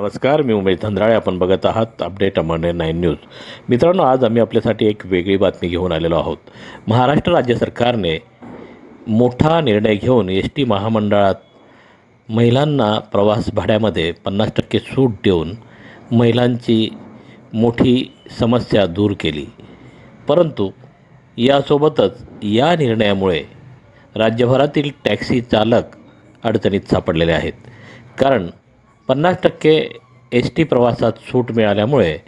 नमस्कार मी उमेश धंद्राळे आपण बघत आहात अपडेट अमरनेर नाईन न्यूज. मित्रांनो आज आम्ही आपल्यासाठी एक वेगळी बातमी घेऊन आलेलो आहोत. महाराष्ट्र राज्य सरकारने मोठा निर्णय घेऊन एस टी महामंडळात महिलांना प्रवास भाड्यामध्ये पन्नास टक्के सूट देऊन महिलांची मोठी समस्या दूर केली. परंतु यासोबतच या निर्णयामुळे राज्यभरातील टॅक्सी चालक अडचणीत सापडलेले आहेत. कारण पन्नास टक्के एस टी प्रवासात सूट मिळाल्यामुळे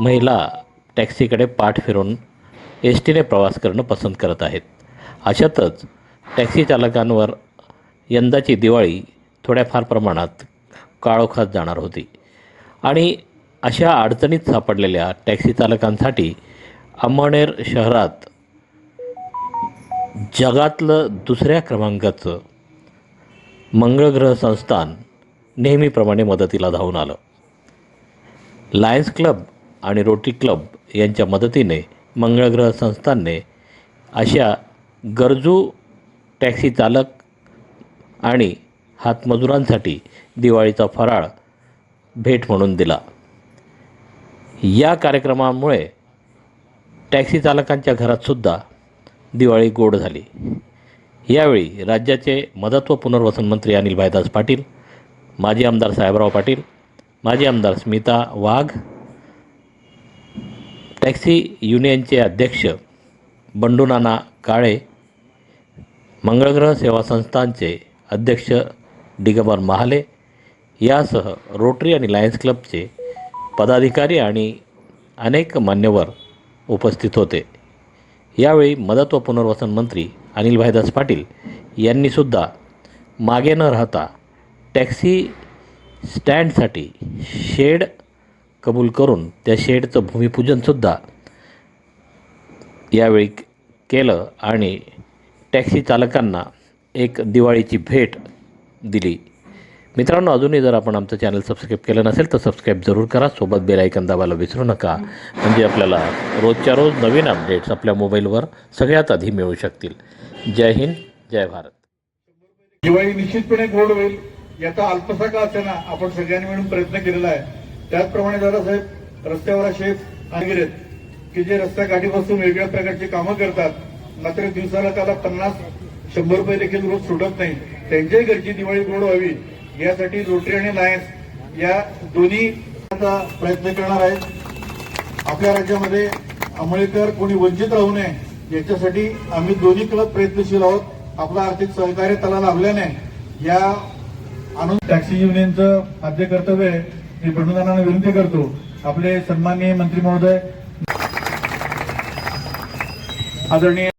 महिला टॅक्सीकडे पाठ फिरून एस टीने प्रवास करणं पसंत करत आहेत. अशातच टॅक्सी चालकांवर यंदाची दिवाळी थोड्याफार प्रमाणात काळोखात जाणार होती आणि अशा अडचणीत सापडलेल्या टॅक्सी चालकांसाठी अंमळनेर शहरात जगातलं दुसऱ्या क्रमांकाचं मंगळग्रह संस्थान नेहमीप्रमाणे मदतीला धावून आलं. लायन्स क्लब आणि रोटरी क्लब यांच्या मदतीने मंगळग्रह संस्थांनी अशा गरजू टॅक्सी चालक आणि हातमजुरांसाठी दिवाळीचा फराळ भेट म्हणून दिला. या कार्यक्रमामुळे टॅक्सी चालकांच्या घरातसुद्धा दिवाळी गोड झाली. यावेळी राज्याचे मदत व पुनर्वसन मंत्री अनिल भाईदास पाटील माजी आमदार साहेबराव पाटील माजी आमदार स्मिता वाघ टॅक्सी युनियनचे अध्यक्ष बंडूनाना काळे मंगळग्रह सेवा संस्थांचे अध्यक्ष दिगंबर महाले यासह रोटरी आणि लायन्स क्लबचे पदाधिकारी आणि अनेक मान्यवर उपस्थित होते. यावेळी मदत व पुनर्वसन मंत्री अनिल भाईदास पाटील यांनीसुद्धा मागे न राहता टॅक्सी स्टँडसाठी शेड कबूल करून त्या शेडचं भूमिपूजनसुद्धा यावेळी केलं आणि टॅक्सी चालकांना एक दिवाळीची भेट दिली. मित्रांनो अजूनही जर आपण आमचं चॅनल सबस्क्राईब केलं नसेल तर सबस्क्राईब जरूर करा. सोबत बेल ऐकन दाबायला विसरू नका. म्हणजे आपल्याला रोजच्या रोज नवीन अपडेट्स आपल्या मोबाईलवर सगळ्यात आधी मिळू शकतील. जय हिंद जय भारत. दिवाळी निश्चितपणे गोड होईल. याचा अल्पसा का असेना आपण सगळ्यांनी मिळून प्रयत्न केलेला आहे. त्याचप्रमाणे दादासाहेब रस्त्यावर असे आहेत की जे रस्त्या गाठीपासून बसून वेगळ्या प्रकारची कामं करतात मात्र दिवसाला त्याला पन्नास शंभर रुपये देखील रोज सुटत नाही. त्यांच्याही घरची दिवाळी गोड व्हावी यासाठी रोटरी आणि लायन्स या दोन्ही प्रयत्न करणार आहेत. आपल्या राज्यामध्ये अमळेकर कोणी वंचित राहू नये याच्यासाठी आम्ही दोन्ही क्लब प्रयत्नशील आहोत. आपला आर्थिक सहकार्य त्याला लाभल्याने या आणून टॅक्सी युनियनचं आद्य कर्तव्य आहे. मी बंडूदानांना विनंती करतो. आपले सन्माननीय मंत्री महोदय. आदरणीय